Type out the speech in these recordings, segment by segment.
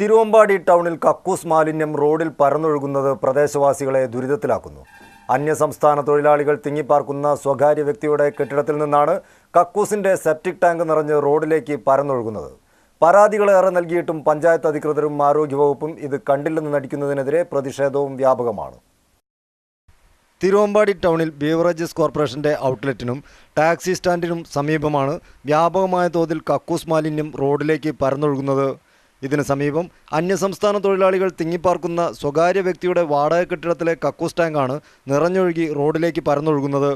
തിരുവമ്പാടി ടൗണിൽ കക്കൂസ് മാലിന്യം റോഡിൽ പരന്നൊഴുകുന്നത് പ്രദേശവാസികളെ ദുരിതത്തിലാക്കുന്നു. അന്യസംസ്ഥാന തൊഴിലാളികൾ തിങ്ങിപ്പാർക്കുന്ന സ്വകാര്യ വ്യക്തിയുടെ കെട്ടിടത്തിൽ നിന്നാണ് കക്കൂസിന്റെ സെപ്റ്റിക് ടാങ്ക് നിറഞ്ഞ് റോഡിലേക്ക് പരന്നൊഴുകുന്നത്. പരാതികളേറെ നൽകിയിട്ടും പഞ്ചായത്ത് അധികൃതരും ആരോഗ്യവകുപ്പും ഇത് കണ്ടില്ലെന്ന് നടിക്കുന്നതിനെതിരെ പ്രതിഷേധവും വ്യാപകമാണ്. തിരുവമ്പാടി ടൗണിൽ ബീവറേജസ് കോർപ്പറേഷന്റെ ഔട്ട്ലെറ്റിനും ടാക്സി സ്റ്റാൻഡിനും സമീപമാണ് വ്യാപകമായ തോതിൽ കക്കൂസ് മാലിന്യം റോഡിലേക്ക് പരന്നൊഴുകുന്നത്. ഇതിന് സമീപം അന്യസംസ്ഥാന തൊഴിലാളികൾ തിങ്ങിപ്പാർക്കുന്ന സ്വകാര്യ വ്യക്തിയുടെ വാടക കെട്ടിടത്തിലെ കക്കൂസ് ടാങ്കാണ് നിറഞ്ഞൊഴുകി റോഡിലേക്ക് പരന്നൊഴുകുന്നത്.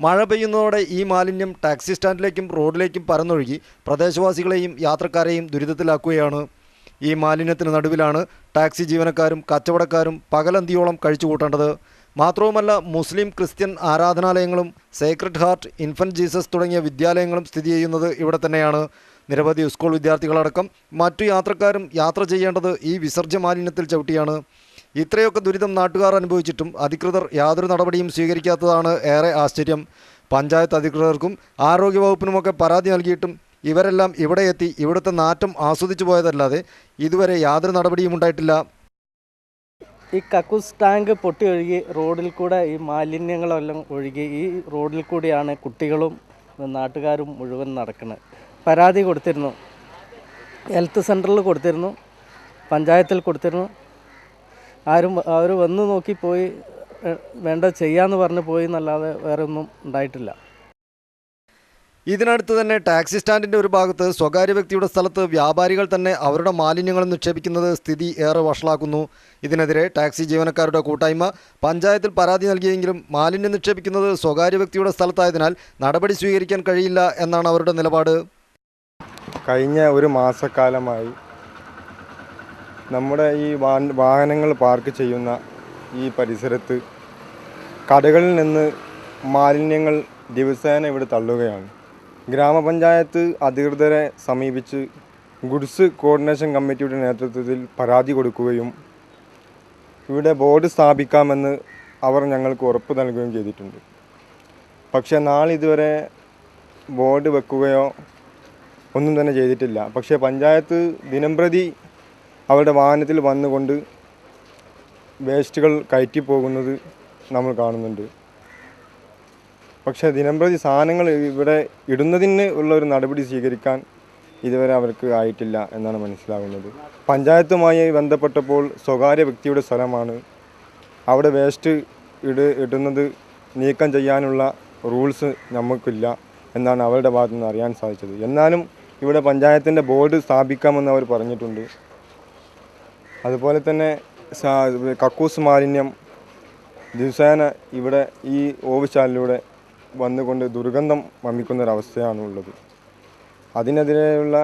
മഴ പെയ്യുന്നതോടെ ഈ മാലിന്യം ടാക്സി സ്റ്റാൻഡിലേക്കും റോഡിലേക്കും പരന്നൊഴുകി പ്രദേശവാസികളെയും യാത്രക്കാരെയും ദുരിതത്തിലാക്കുകയാണ്. ഈ മാലിന്യത്തിന് നടുവിലാണ് ടാക്സി ജീവനക്കാരും കച്ചവടക്കാരും പകലന്തിയോളം കഴിച്ചുകൂട്ടേണ്ടത്. മാത്രവുമല്ല മുസ്ലിം ക്രിസ്ത്യൻ ആരാധനാലയങ്ങളും സേക്രഡ് ഹാർട്ട് ഇൻഫന്റ് ജീസസ് തുടങ്ങിയ വിദ്യാലയങ്ങളും സ്ഥിതി ചെയ്യുന്നത് ഇവിടെ തന്നെയാണ്. നിരവധി സ്കൂൾ വിദ്യാർത്ഥികളടക്കം മറ്റു യാത്രക്കാരും യാത്ര ചെയ്യേണ്ടത് ഈ വിസർജ്യ മാലിന്യത്തിൽ ചവിട്ടിയാണ്. ഇത്രയൊക്കെ ദുരിതം നാട്ടുകാർ അനുഭവിച്ചിട്ടും അധികൃതർ യാതൊരു നടപടിയും സ്വീകരിക്കാത്തതാണ് ഏറെ ആശ്ചര്യം. പഞ്ചായത്ത് അധികൃതർക്കും ആരോഗ്യവകുപ്പിനുമൊക്കെ പരാതി നൽകിയിട്ടും ഇവരെല്ലാം ഇവിടെ എത്തി ഇവിടുത്തെ നാറ്റം ആസ്വദിച്ചു പോയതല്ലാതെ ഇതുവരെ യാതൊരു നടപടിയും ഉണ്ടായിട്ടില്ല. ഈ കക്കൂസ് ടാങ്ക് പൊട്ടി ഒഴുകി റോഡിൽ കൂടെ ഈ മാലിന്യങ്ങളെല്ലാം ഒഴുകി ഈ റോഡിൽ കൂടിയാണ് കുട്ടികളും നാട്ടുകാരും മുഴുവൻ നടക്കുന്നത്. പരാതി കൊടുത്തിരുന്നു. ഹെൽത്ത് സെന്ററിൽ കൊടുത്തിരുന്നു. പഞ്ചായത്തിൽ കൊടുത്തിരുന്നു. ആരും അവർ വന്ന് നോക്കി പോയി വേണ്ട ചെയ്യാന്ന് പറഞ്ഞ് പോയി എന്നല്ലാതെ വേറെ ഒന്നും ഉണ്ടായിട്ടില്ല. ഇതിനടുത്ത് തന്നെ ടാക്സി സ്റ്റാൻഡിന്റെ ഒരു ഭാഗത്ത് സ്വകാര്യ വ്യക്തിയുടെ സ്ഥലത്ത് വ്യാപാരികൾ തന്നെ അവരുടെ മാലിന്യങ്ങൾ നിക്ഷേപിക്കുന്നത് സ്ഥിതി ഏറെ വഷളാക്കുന്നു. ഇതിനെതിരെ ടാക്സി ജീവനക്കാരുടെ കൂട്ടായ്മ പഞ്ചായത്തിൽ പരാതി നൽകിയെങ്കിലും മാലിന്യം നിക്ഷേപിക്കുന്നത് സ്വകാര്യ വ്യക്തിയുടെ സ്ഥലത്തായതിനാൽ നടപടി സ്വീകരിക്കാൻ കഴിയില്ല എന്നാണ് അവരുടെ നിലപാട്. കഴിഞ്ഞ ഒരു മാസക്കാലമായി നമ്മുടെ ഈ വാഹനങ്ങൾ പാർക്ക് ചെയ്യുന്ന ഈ പരിസരത്ത് കടകളിൽ നിന്ന് മാലിന്യങ്ങൾ ദിവസേന ഇവിടെ തള്ളുകയാണ്. ഗ്രാമപഞ്ചായത്ത് അധികൃതരെ സമീപിച്ച് ഗുഡ്സ് കോർഡിനേഷൻ കമ്മിറ്റിയുടെ നേതൃത്വത്തിൽ പരാതി കൊടുക്കുകയും ഇവിടെ ബോർഡ് സ്ഥാപിക്കാമെന്ന് അവർ ഞങ്ങൾക്ക് ഉറപ്പ് നൽകുകയും ചെയ്തിട്ടുണ്ട്. പക്ഷേ നാളിതുവരെ ബോർഡ് വെക്കുകയോ ഒന്നും തന്നെ ചെയ്തിട്ടില്ല. പക്ഷേ പഞ്ചായത്ത് ദിനംപ്രതി അവരുടെ വാഹനത്തിൽ വന്നുകൊണ്ട് വേസ്റ്റുകൾ കയറ്റി പോകുന്നത് നമ്മൾ കാണുന്നുണ്ട്. പക്ഷേ ദിനംപ്രതി സാധനങ്ങൾ ഇവിടെ ഇടുന്നതിന് ഉള്ള ഒരു നടപടി സ്വീകരിക്കാൻ ഇതുവരെ അവർക്ക് ആയിട്ടില്ല എന്നാണ് മനസ്സിലാകുന്നത്. പഞ്ചായത്തുമായി ബന്ധപ്പെട്ടപ്പോൾ സ്വകാര്യ വ്യക്തിയുടെ സ്ഥലമാണ്. അവിടെ വേസ്റ്റ് ഇട് ഇടുന്നത് നീക്കം ചെയ്യാനുള്ള റൂൾസ് നമുക്കില്ല എന്നാണ് അവരുടെ ഭാഗത്തു നിന്ന് അറിയാൻ സാധിച്ചത്. എന്നാലും ഇവിടെ പഞ്ചായത്തിന്റെ ബോർഡ് സ്ഥാപിക്കാമെന്ന് അവർ പറഞ്ഞിട്ടുണ്ട്. അതുപോലെ തന്നെ കക്കൂസ് മാലിന്യം ദിവസേന ഇവിടെ ഈ ഓവുചാലിലൂടെ വന്നുകൊണ്ട് ദുർഗന്ധം വമിക്കുന്ന ഒരവസ്ഥയാണ് ഉള്ളത് അതിനെതിരെയുള്ള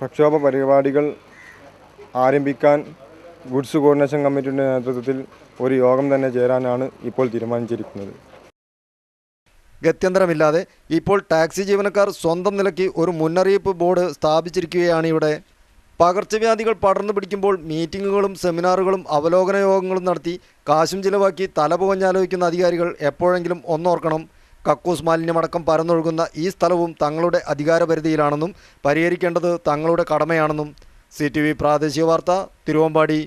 പ്രക്ഷോഭ പരിപാടികൾ ആരംഭിക്കാൻ ഗുഡ്സ് കോർഡിനേഷൻ കമ്മിറ്റിയുടെ നേതൃത്വത്തിൽ ഒരു യോഗം തന്നെ ചേരാനാണ് ഇപ്പോൾ തീരുമാനിച്ചിരിക്കുന്നത്. ഗത്യന്തരമില്ലാതെ ഇപ്പോൾ ടാക്സി ജീവനക്കാർ സ്വന്തം നിലയ്ക്ക് ഒരു മുന്നറിയിപ്പ് ബോർഡ് സ്ഥാപിച്ചിരിക്കുകയാണ് ഇവിടെ. പകർച്ചവ്യാധികൾ പടർന്നു പിടിക്കുമ്പോൾ മീറ്റിങ്ങുകളും സെമിനാറുകളും അവലോകന യോഗങ്ങളും നടത്തി കാശും ചിലവാക്കി തലപുകഞ്ഞാലോചിക്കുന്ന അധികാരികൾ എപ്പോഴെങ്കിലും ഒന്നോർക്കണം. കക്കൂസ് മാലിന്യമടക്കം പരന്നൊഴുകുന്ന ഈ സ്ഥലവും തങ്ങളുടെ അധികാരപരിധിയിലാണെന്നും പരിഹരിക്കേണ്ടത് തങ്ങളുടെ കടമയാണെന്നും. സി പ്രാദേശിക വാർത്ത തിരുവമ്പാടി.